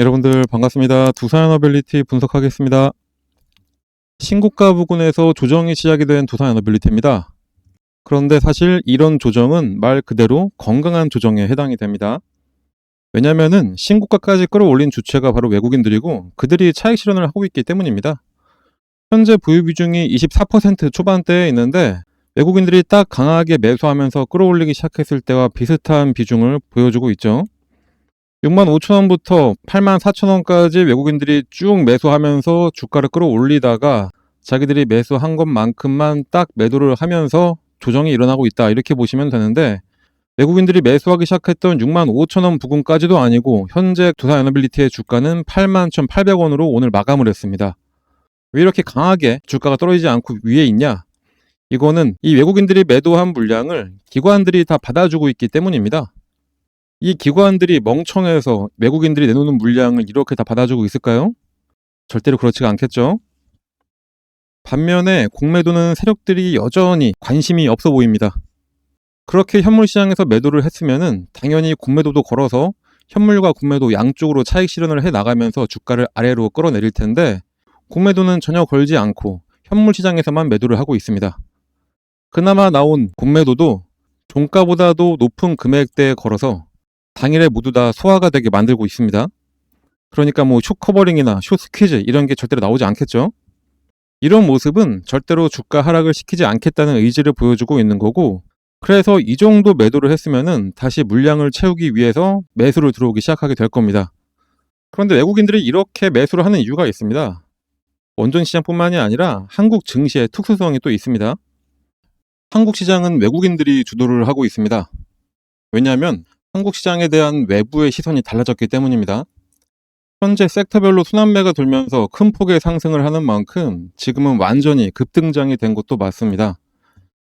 여러분들 반갑습니다. 두산에너빌리티 분석하겠습니다. 신고가 부근에서 조정이 시작이 된 두산에너빌리티입니다. 그런데 사실 이런 조정은 말 그대로 건강한 조정에 해당이 됩니다. 왜냐면은 신고가까지 끌어올린 주체가 바로 외국인들이고 그들이 차익 실현을 하고 있기 때문입니다. 현재 보유 비중이 24% 초반대에 있는데 외국인들이 딱 강하게 매수하면서 끌어올리기 시작했을 때와 비슷한 비중을 보여주고 있죠. 6만 5천 원부터 8만 4천 원까지 외국인들이 쭉 매수하면서 주가를 끌어올리다가 자기들이 매수한 것만큼만 딱 매도를 하면서 조정이 일어나고 있다 이렇게 보시면 되는데 외국인들이 매수하기 시작했던 6만 5천 원 부근까지도 아니고 현재 두산 에너빌리티의 주가는 8만 1,800원으로 오늘 마감을 했습니다. 왜 이렇게 강하게 주가가 떨어지지 않고 위에 있냐? 이거는 이 외국인들이 매도한 물량을 기관들이 다 받아주고 있기 때문입니다. 이 기관들이 멍청해서 외국인들이 내놓는 물량을 이렇게 다 받아주고 있을까요? 절대로 그렇지가 않겠죠. 반면에 공매도는 세력들이 여전히 관심이 없어 보입니다. 그렇게 현물 시장에서 매도를 했으면은 당연히 공매도도 걸어서 현물과 공매도 양쪽으로 차익 실현을 해 나가면서 주가를 아래로 끌어내릴 텐데 공매도는 전혀 걸지 않고 현물 시장에서만 매도를 하고 있습니다. 그나마 나온 공매도도 종가보다도 높은 금액대에 걸어서 당일에 모두 다 소화가 되게 만들고 있습니다. 그러니까 뭐 숏 커버링이나 숏 스퀴즈 이런 게 절대로 나오지 않겠죠. 이런 모습은 절대로 주가 하락을 시키지 않겠다는 의지를 보여주고 있는 거고 그래서 이 정도 매도를 했으면은 다시 물량을 채우기 위해서 매수를 들어오기 시작하게 될 겁니다. 그런데 외국인들이 이렇게 매수를 하는 이유가 있습니다. 원전 시장뿐만이 아니라 한국 증시의 특수성이 또 있습니다. 한국 시장은 외국인들이 주도를 하고 있습니다. 왜냐하면 한국 시장에 대한 외부의 시선이 달라졌기 때문입니다. 현재 섹터별로 순환매가 돌면서 큰 폭의 상승을 하는 만큼 지금은 완전히 급등장이 된 것도 맞습니다.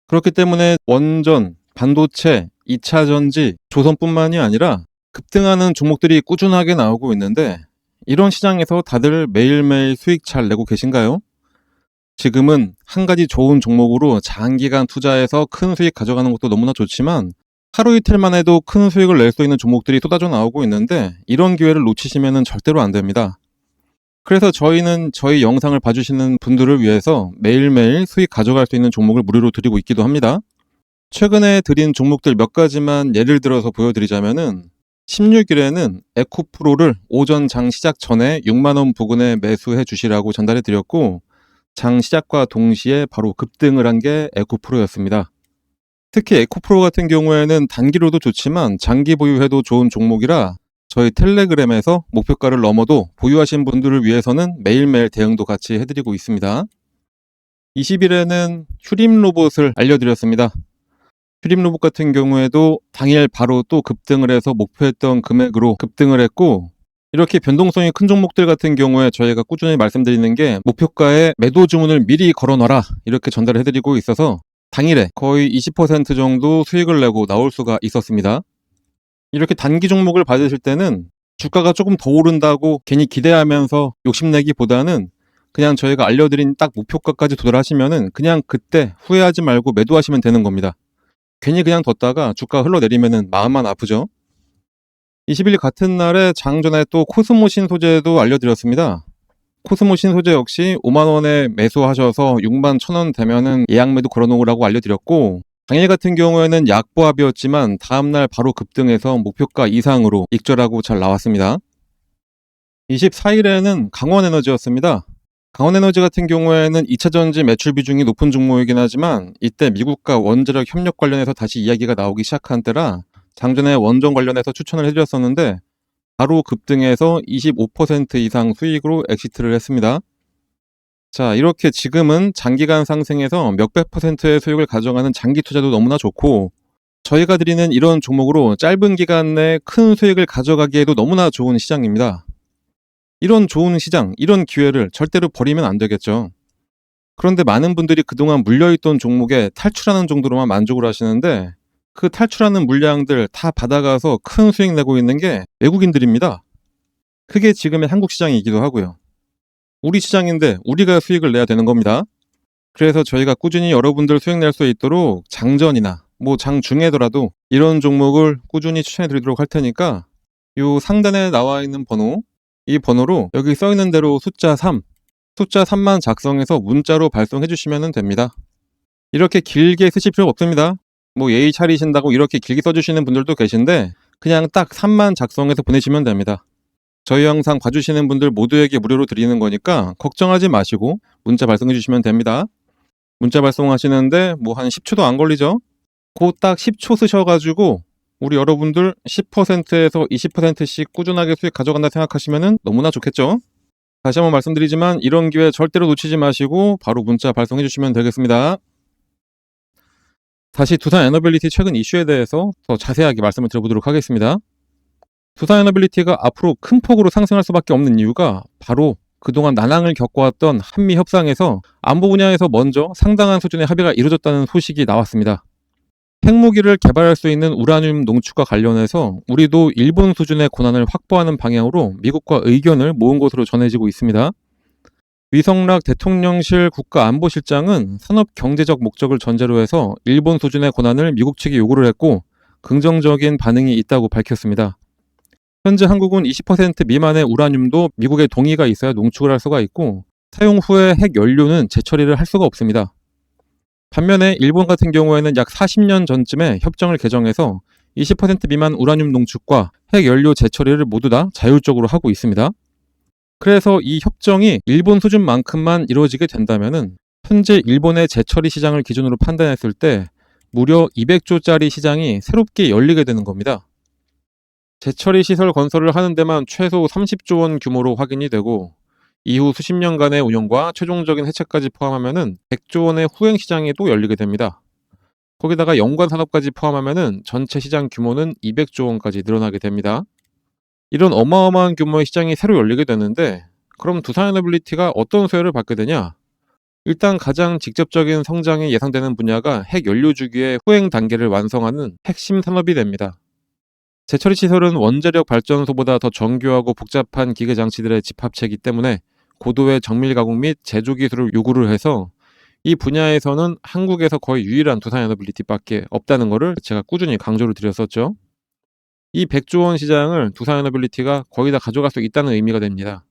그렇기 때문에 원전, 반도체, 2차 전지, 조선뿐만이 아니라 급등하는 종목들이 꾸준하게 나오고 있는데 이런 시장에서 다들 매일매일 수익 잘 내고 계신가요? 지금은 한 가지 좋은 종목으로 장기간 투자해서 큰 수익 가져가는 것도 너무나 좋지만 하루 이틀만 해도 큰 수익을 낼 수 있는 종목들이 쏟아져 나오고 있는데 이런 기회를 놓치시면 절대로 안 됩니다. 그래서 저희는 저희 영상을 봐주시는 분들을 위해서 매일매일 수익 가져갈 수 있는 종목을 무료로 드리고 있기도 합니다. 최근에 드린 종목들 몇 가지만 예를 들어서 보여드리자면은 16일에는 에코프로를 오전 장 시작 전에 6만원 부근에 매수해 주시라고 전달해 드렸고 장 시작과 동시에 바로 급등을 한 게 에코프로였습니다. 특히 에코프로 같은 경우에는 단기로도 좋지만 장기 보유해도 좋은 종목이라 저희 텔레그램에서 목표가를 넘어도 보유하신 분들을 위해서는 매일매일 대응도 같이 해드리고 있습니다. 20일에는 휴림 로봇을 알려드렸습니다. 휴림 로봇 같은 경우에도 당일 바로 또 급등을 해서 목표했던 금액으로 급등을 했고 이렇게 변동성이 큰 종목들 같은 경우에 저희가 꾸준히 말씀드리는 게 목표가에 매도 주문을 미리 걸어놔라 이렇게 전달을 해드리고 있어서 당일에 거의 20% 정도 수익을 내고 나올 수가 있었습니다. 이렇게 단기 종목을 받으실 때는 주가가 조금 더 오른다고 괜히 기대하면서 욕심내기보다는 그냥 저희가 알려드린 딱 목표가까지 도달하시면은 그냥 그때 후회하지 말고 매도하시면 되는 겁니다. 괜히 그냥 뒀다가 주가 흘러내리면은 마음만 아프죠. 20일 같은 날에 장전에 또 코스모 신 소재도 알려드렸습니다. 코스모 신소재 역시 5만원에 매수하셔서 6만 1천원 되면은 예약 매도 걸어놓으라고 알려드렸고 당일 같은 경우에는 약보합이었지만 다음날 바로 급등해서 목표가 이상으로 익절하고 잘 나왔습니다. 24일에는 강원에너지였습니다. 강원에너지 같은 경우에는 2차전지 매출 비중이 높은 종목이긴 하지만 이때 미국과 원자력 협력 관련해서 다시 이야기가 나오기 시작한 때라 장전에 원전 관련해서 추천을 해드렸었는데 바로 급등해서 25% 이상 수익으로 엑시트를 했습니다. 자, 이렇게 지금은 장기간 상승해서 몇백 퍼센트의 수익을 가져가는 장기 투자도 너무나 좋고 저희가 드리는 이런 종목으로 짧은 기간 내에 큰 수익을 가져가기에도 너무나 좋은 시장입니다. 이런 좋은 시장, 이런 기회를 절대로 버리면 안 되겠죠. 그런데 많은 분들이 그동안 물려있던 종목에 탈출하는 정도로만 만족을 하시는데 그 탈출하는 물량들 다 받아가서 큰 수익 내고 있는 게 외국인들입니다. 그게 지금의 한국 시장이기도 하고요. 우리 시장인데 우리가 수익을 내야 되는 겁니다. 그래서 저희가 꾸준히 여러분들 수익 낼 수 있도록 장전이나 뭐 장중에더라도 이런 종목을 꾸준히 추천해 드리도록 할 테니까 요 상단에 나와 있는 번호 이 번호로 여기 써 있는 대로 숫자 3, 숫자 3만 작성해서 문자로 발송해 주시면 됩니다. 이렇게 길게 쓰실 필요 없습니다. 뭐 예의 차리신다고 이렇게 길게 써주시는 분들도 계신데 그냥 딱 3만 작성해서 보내시면 됩니다. 저희 영상 봐주시는 분들 모두에게 무료로 드리는 거니까 걱정하지 마시고 문자 발송해 주시면 됩니다. 문자 발송하시는데 뭐 한 10초도 안 걸리죠? 그 딱 10초 쓰셔가지고 우리 여러분들 10%에서 20%씩 꾸준하게 수익 가져간다 생각하시면 너무나 좋겠죠? 다시 한번 말씀드리지만 이런 기회 절대로 놓치지 마시고 바로 문자 발송해 주시면 되겠습니다. 다시 두산 에너빌리티 최근 이슈에 대해서 더 자세하게 말씀을 드려보도록 하겠습니다. 두산 에너빌리티가 앞으로 큰 폭으로 상승할 수밖에 없는 이유가 바로 그동안 난항을 겪어왔던 한미 협상에서 안보 분야에서 먼저 상당한 수준의 합의가 이루어졌다는 소식이 나왔습니다. 핵무기를 개발할 수 있는 우라늄 농축과 관련해서 우리도 일본 수준의 권한을 확보하는 방향으로 미국과 의견을 모은 것으로 전해지고 있습니다. 위성락 대통령실 국가안보실장은 산업 경제적 목적을 전제로 해서 일본 수준의 권한을 미국 측에 요구를 했고 긍정적인 반응이 있다고 밝혔습니다. 현재 한국은 20% 미만의 우라늄도 미국의 동의가 있어야 농축을 할 수가 있고 사용 후에 핵 연료는 재처리를 할 수가 없습니다. 반면에 일본 같은 경우에는 약 40년 전쯤에 협정을 개정해서 20% 미만 우라늄 농축과 핵 연료 재처리를 모두 다 자율적으로 하고 있습니다. 그래서 이 협정이 일본 수준만큼만 이루어지게 된다면은 현재 일본의 재처리 시장을 기준으로 판단했을 때 무려 200조짜리 시장이 새롭게 열리게 되는 겁니다. 재처리 시설 건설을 하는 데만 최소 30조 원 규모로 확인이 되고 이후 수십 년간의 운영과 최종적인 해체까지 포함하면은 100조 원의 후행 시장이 또 열리게 됩니다. 거기다가 연관 산업까지 포함하면은 전체 시장 규모는 200조 원까지 늘어나게 됩니다. 이런 어마어마한 규모의 시장이 새로 열리게 되는데 그럼 두산에너빌리티가 어떤 수혜를 받게 되냐? 일단 가장 직접적인 성장이 예상되는 분야가 핵 연료 주기의 후행 단계를 완성하는 핵심 산업이 됩니다. 재처리 시설은 원자력 발전소보다 더 정교하고 복잡한 기계 장치들의 집합체이기 때문에 고도의 정밀 가공 및 제조 기술을 요구를 해서 이 분야에서는 한국에서 거의 유일한 두산에너빌리티밖에 없다는 것을 제가 꾸준히 강조를 드렸었죠. 이 100조 원 시장을 두산에너빌리티가 거의 다 가져갈 수 있다는 의미가 됩니다.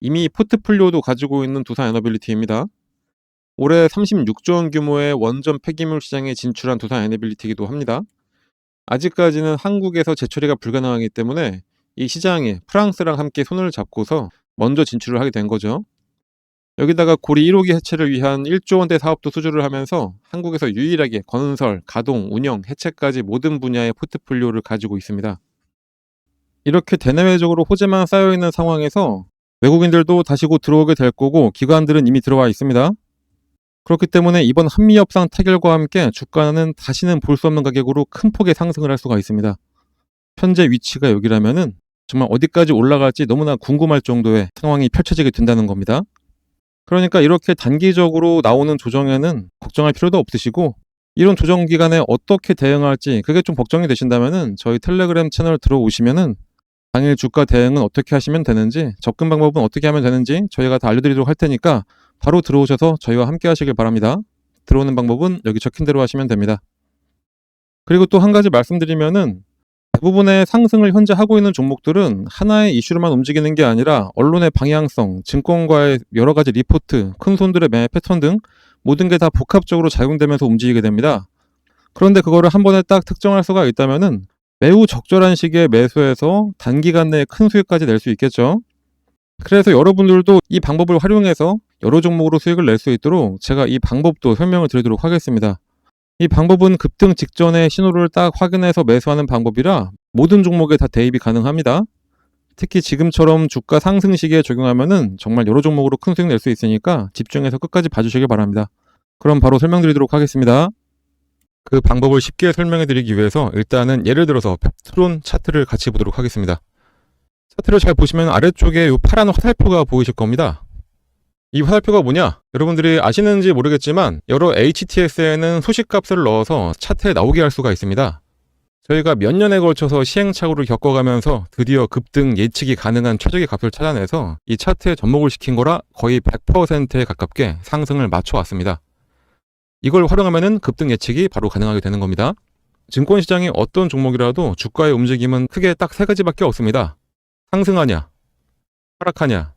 이미 포트폴리오도 가지고 있는 두산에너빌리티입니다. 올해 36조 원 규모의 원전 폐기물 시장에 진출한 두산에너빌리티이기도 합니다. 아직까지는 한국에서 재처리가 불가능하기 때문에 이 시장에 프랑스랑 함께 손을 잡고서 먼저 진출을 하게 된 거죠. 여기다가 고리 1호기 해체를 위한 1조 원대 사업도 수주를 하면서 한국에서 유일하게 건설, 가동, 운영, 해체까지 모든 분야의 포트폴리오를 가지고 있습니다. 이렇게 대내외적으로 호재만 쌓여있는 상황에서 외국인들도 다시 곧 들어오게 될 거고 기관들은 이미 들어와 있습니다. 그렇기 때문에 이번 한미 협상 타결과 함께 주가는 다시는 볼 수 없는 가격으로 큰 폭의 상승을 할 수가 있습니다. 현재 위치가 여기라면은 정말 어디까지 올라갈지 너무나 궁금할 정도의 상황이 펼쳐지게 된다는 겁니다. 그러니까 이렇게 단기적으로 나오는 조정에는 걱정할 필요도 없으시고 이런 조정 기간에 어떻게 대응할지 그게 좀 걱정이 되신다면은 저희 텔레그램 채널 들어오시면은 당일 주가 대응은 어떻게 하시면 되는지 접근 방법은 어떻게 하면 되는지 저희가 다 알려드리도록 할 테니까 바로 들어오셔서 저희와 함께 하시길 바랍니다. 들어오는 방법은 여기 적힌 대로 하시면 됩니다. 그리고 또 한 가지 말씀드리면은 대부분의 상승을 현재 하고 있는 종목들은 하나의 이슈로만 움직이는 게 아니라 언론의 방향성, 증권과의 여러 가지 리포트, 큰 손들의 매매 패턴 등 모든 게 다 복합적으로 작용되면서 움직이게 됩니다. 그런데 그거를 한 번에 딱 특정할 수가 있다면은 매우 적절한 시기에 매수해서 단기간 내에 큰 수익까지 낼 수 있겠죠. 그래서 여러분들도 이 방법을 활용해서 여러 종목으로 수익을 낼 수 있도록 제가 이 방법도 설명을 드리도록 하겠습니다. 이 방법은 급등 직전에 신호를 딱 확인해서 매수하는 방법이라 모든 종목에 다 대입이 가능합니다. 특히 지금처럼 주가 상승 시기에 적용하면은 정말 여러 종목으로 큰 수익 낼 수 있으니까 집중해서 끝까지 봐주시길 바랍니다. 그럼 바로 설명드리도록 하겠습니다. 그 방법을 쉽게 설명해 드리기 위해서 일단은 예를 들어서 펩트론 차트를 같이 보도록 하겠습니다. 차트를 잘 보시면 아래쪽에 이 파란 화살표가 보이실 겁니다. 이 화살표가 뭐냐? 여러분들이 아시는지 모르겠지만 여러 HTS에는 소식값을 넣어서 차트에 나오게 할 수가 있습니다. 저희가 몇 년에 걸쳐서 시행착오를 겪어가면서 드디어 급등 예측이 가능한 최적의 값을 찾아내서 이 차트에 접목을 시킨 거라 거의 100%에 가깝게 상승을 맞춰왔습니다. 이걸 활용하면 급등 예측이 바로 가능하게 되는 겁니다. 증권시장의 어떤 종목이라도 주가의 움직임은 크게 딱 세 가지밖에 없습니다. 상승하냐, 하락하냐,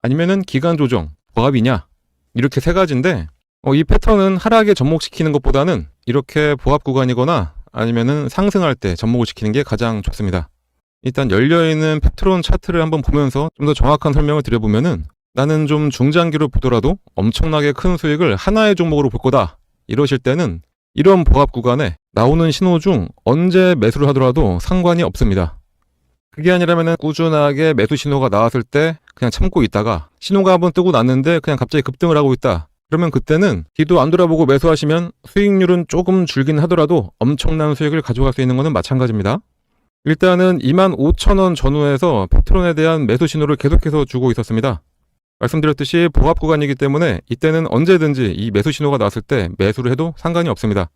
아니면은 기간 조정, 보합이냐, 이렇게 세 가지인데, 어, 이 패턴은 하락에 접목시키는 것보다는 이렇게 보합 구간이거나 아니면은 상승할 때 접목을 시키는 게 가장 좋습니다. 일단 열려있는 패트론 차트를 한번 보면서 좀 더 정확한 설명을 드려보면은 나는 좀 중장기로 보더라도 엄청나게 큰 수익을 하나의 종목으로 볼 거다. 이러실 때는 이런 보합 구간에 나오는 신호 중 언제 매수를 하더라도 상관이 없습니다. 그게 아니라면 꾸준하게 매수 신호가 나왔을 때 그냥 참고 있다가 신호가 한번 뜨고 났는데 그냥 갑자기 급등을 하고 있다. 그러면 그때는 뒤도 안 돌아보고 매수하시면 수익률은 조금 줄긴 하더라도 엄청난 수익을 가져갈 수 있는 것은 마찬가지입니다. 일단은 25,000원 전후에서 패트론에 대한 매수 신호를 계속해서 주고 있었습니다. 말씀드렸듯이 보합 구간이기 때문에 이때는 언제든지 이 매수 신호가 나왔을 때 매수를 해도 상관이 없습니다.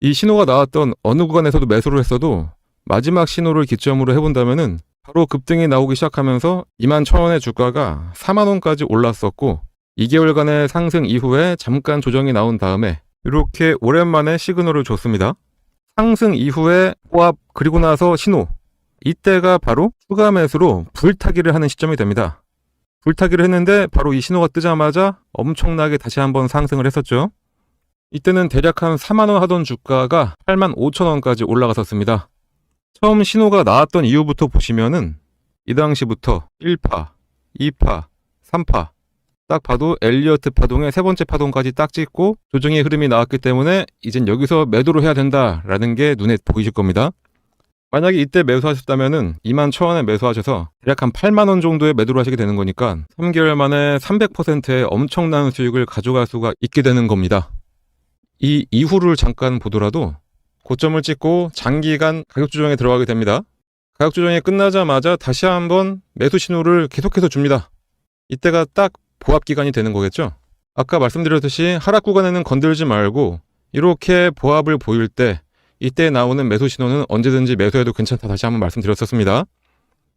이 신호가 나왔던 어느 구간에서도 매수를 했어도 마지막 신호를 기점으로 해본다면은 바로 급등이 나오기 시작하면서 21,000원의 주가가 4만 원까지 올랐었고 2개월간의 상승 이후에 잠깐 조정이 나온 다음에 이렇게 오랜만에 시그널을 줬습니다. 상승 이후에 호합 그리고 나서 신호 이때가 바로 추가 매수로 불타기를 하는 시점이 됩니다. 불타기를 했는데 바로 이 신호가 뜨자마자 엄청나게 다시 한번 상승을 했었죠. 이때는 대략 한 4만원 하던 주가가 8만 5천원까지 올라갔었습니다. 처음 신호가 나왔던 이후부터 보시면은 이 당시부터 1파, 2파, 3파 딱 봐도 엘리어트 파동의 세 번째 파동까지 딱 찍고 조정의 흐름이 나왔기 때문에 이젠 여기서 매도를 해야 된다라는 게 눈에 보이실 겁니다. 만약에 이때 매수하셨다면은 2만 1천원에 매수하셔서 대략 한 8만 원 정도의 매도를 하시게 되는 거니까 3개월 만에 300%의 엄청난 수익을 가져갈 수가 있게 되는 겁니다. 이 이후를 잠깐 보더라도 고점을 찍고 장기간 가격 조정에 들어가게 됩니다. 가격 조정이 끝나자마자 다시 한번 매수 신호를 계속해서 줍니다. 이때가 딱 보합 기간이 되는 거겠죠? 아까 말씀드렸듯이 하락 구간에는 건들지 말고 이렇게 보합을 보일 때 이때 나오는 매수 신호는 언제든지 매수해도 괜찮다 다시 한번 말씀드렸었습니다.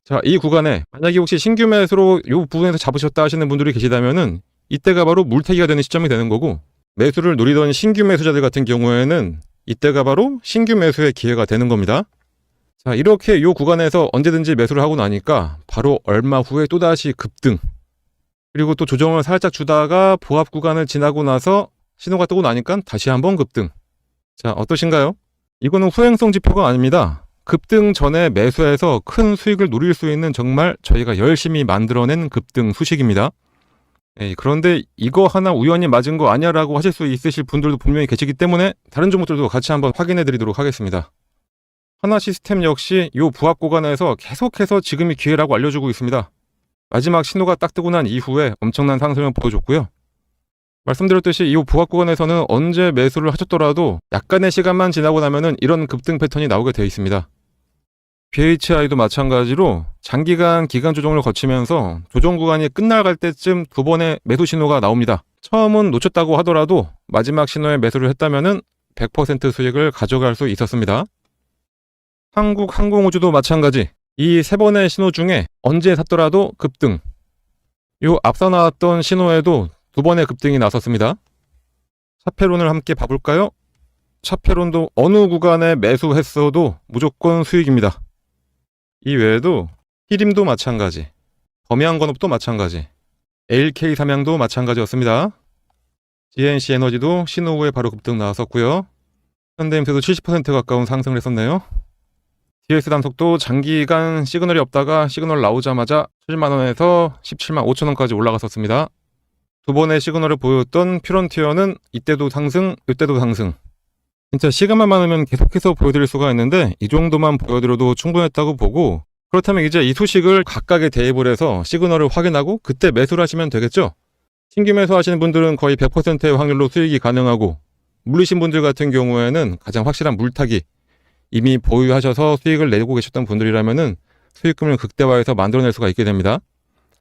자, 이 구간에 만약에 혹시 신규 매수로 이 부분에서 잡으셨다 하시는 분들이 계시다면은 이때가 바로 물타기가 되는 시점이 되는 거고 매수를 노리던 신규 매수자들 같은 경우에는 이때가 바로 신규 매수의 기회가 되는 겁니다. 자, 이렇게 이 구간에서 언제든지 매수를 하고 나니까 바로 얼마 후에 또다시 급등. 그리고 또 조정을 살짝 주다가 보합 구간을 지나고 나서 신호가 뜨고 나니까 다시 한번 급등. 자, 어떠신가요? 이거는 후행성 지표가 아닙니다. 급등 전에 매수해서 큰 수익을 노릴 수 있는 정말 저희가 열심히 만들어낸 급등 수식입니다. 예, 그런데 이거 하나 우연히 맞은 거 아니야 라고 하실 수 있으실 분들도 분명히 계시기 때문에 다른 종목들도 같이 한번 확인해 드리도록 하겠습니다. 하나 시스템 역시 이 부합 구간에서 계속해서 지금이 기회라고 알려주고 있습니다. 마지막 신호가 딱 뜨고 난 이후에 엄청난 상승을 보여줬고요. 말씀드렸듯이 이 부합 구간에서는 언제 매수를 하셨더라도 약간의 시간만 지나고 나면은 이런 급등 패턴이 나오게 되어 있습니다. BHI도 마찬가지로 장기간 기간 조정을 거치면서 조정 구간이 끝나갈 때쯤 두 번의 매수 신호가 나옵니다. 처음은 놓쳤다고 하더라도 마지막 신호에 매수를 했다면은 100% 수익을 가져갈 수 있었습니다. 한국 항공우주도 마찬가지. 이 세 번의 신호 중에 언제 샀더라도 급등. 요 앞서 나왔던 신호에도 두 번의 급등이 나섰습니다. 차페론을 함께 봐볼까요? 차페론도 어느 구간에 매수했어도 무조건 수익입니다. 이 외에도 히림도 마찬가지, 범양건업도 마찬가지, LK 삼양도 마찬가지였습니다. GNC 에너지도 신호 후에 바로 급등 나왔었고요. 현대임스도 70% 가까운 상승을 했었네요. DS 단속도 장기간 시그널이 없다가 시그널 나오자마자 7만 원에서 17만 5천 원까지 올라갔었습니다. 두 번의 시그널을 보였던 퓨런티어는 이때도 상승, 이때도 상승. 진짜 시간만 많으면 계속해서 보여드릴 수가 있는데 이 정도만 보여드려도 충분했다고 보고 그렇다면 이제 이 소식을 각각의 대입을 해서 시그널을 확인하고 그때 매수를 하시면 되겠죠? 신규 매수하시는 분들은 거의 100%의 확률로 수익이 가능하고 물리신 분들 같은 경우에는 가장 확실한 물타기 이미 보유하셔서 수익을 내고 계셨던 분들이라면은 수익금을 극대화해서 만들어낼 수가 있게 됩니다.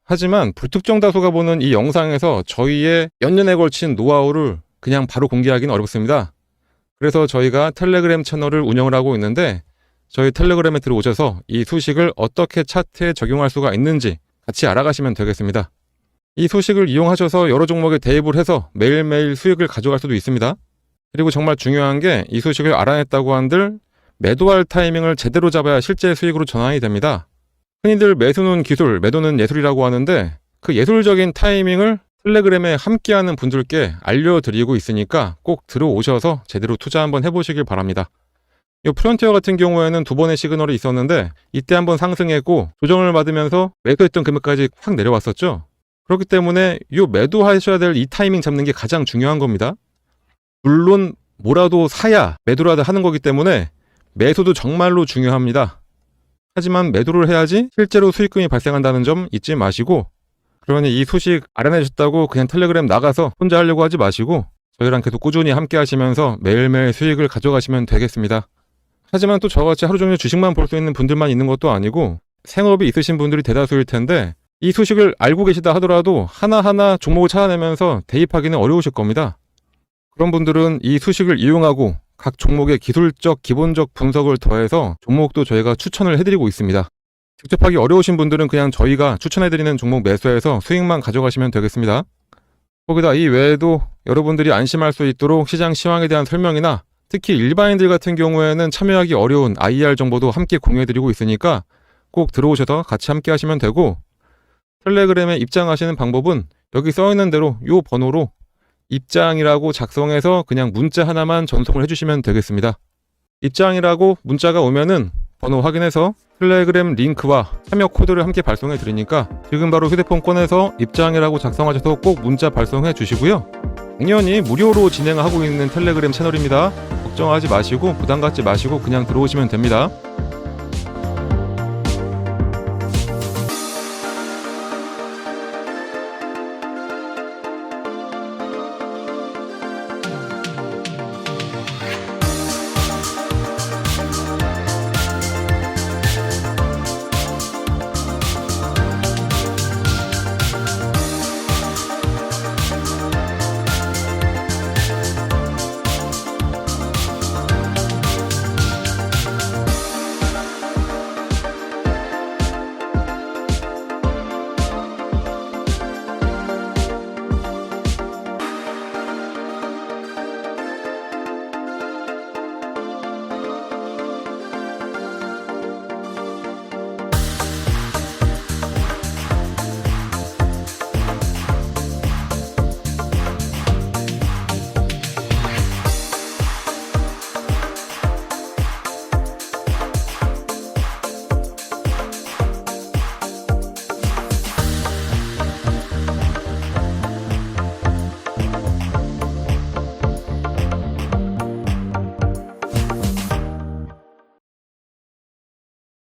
하지만 불특정 다수가 보는 이 영상에서 저희의 몇 년에 걸친 노하우를 그냥 바로 공개하기는 어렵습니다. 그래서 저희가 텔레그램 채널을 운영을 하고 있는데 저희 텔레그램에 들어오셔서 이 수식을 어떻게 차트에 적용할 수가 있는지 같이 알아가시면 되겠습니다. 이 소식을 이용하셔서 여러 종목에 대입을 해서 매일매일 수익을 가져갈 수도 있습니다. 그리고 정말 중요한 게 이 소식을 알아냈다고 한들 매도할 타이밍을 제대로 잡아야 실제 수익으로 전환이 됩니다. 흔히들 매수는 기술, 매도는 예술이라고 하는데 그 예술적인 타이밍을 텔레그램에 함께하는 분들께 알려드리고 있으니까 꼭 들어오셔서 제대로 투자 한번 해보시길 바랍니다. 이 프론티어 같은 경우에는 두 번의 시그널이 있었는데 이때 한번 상승했고 조정을 받으면서 매도했던 금액까지 확 내려왔었죠. 그렇기 때문에 이 매도하셔야 될 이 타이밍 잡는 게 가장 중요한 겁니다. 물론 뭐라도 사야 매도라도 하는 거기 때문에 매수도 정말로 중요합니다. 하지만 매도를 해야지 실제로 수익금이 발생한다는 점 잊지 마시고 그러니 이 소식 알아내셨다고 그냥 텔레그램 나가서 혼자 하려고 하지 마시고 저희랑 계속 꾸준히 함께 하시면서 매일매일 수익을 가져가시면 되겠습니다. 하지만 또 저같이 하루 종일 주식만 볼 수 있는 분들만 있는 것도 아니고 생업이 있으신 분들이 대다수일 텐데 이 소식을 알고 계시다 하더라도 하나하나 종목을 찾아내면서 대입하기는 어려우실 겁니다. 그런 분들은 이 수식을 이용하고 각 종목의 기술적 기본적 분석을 더해서 종목도 저희가 추천을 해드리고 있습니다. 직접 하기 어려우신 분들은 그냥 저희가 추천해드리는 종목 매수해서 수익만 가져가시면 되겠습니다. 거기다 이 외에도 여러분들이 안심할 수 있도록 시장 시황에 대한 설명이나 특히 일반인들 같은 경우에는 참여하기 어려운 IR 정보도 함께 공유해드리고 있으니까 꼭 들어오셔서 같이 함께 하시면 되고 텔레그램에 입장하시는 방법은 여기 써있는 대로 이 번호로 입장이라고 작성해서 그냥 문자 하나만 전송을 해주시면 되겠습니다. 입장이라고 문자가 오면은 번호 확인해서 텔레그램 링크와 참여 코드를 함께 발송해 드리니까 지금 바로 휴대폰 꺼내서 입장이라고 작성하셔서 꼭 문자 발송해 주시고요. 당연히 무료로 진행하고 있는 텔레그램 채널입니다. 걱정하지 마시고 부담 갖지 마시고 그냥 들어오시면 됩니다.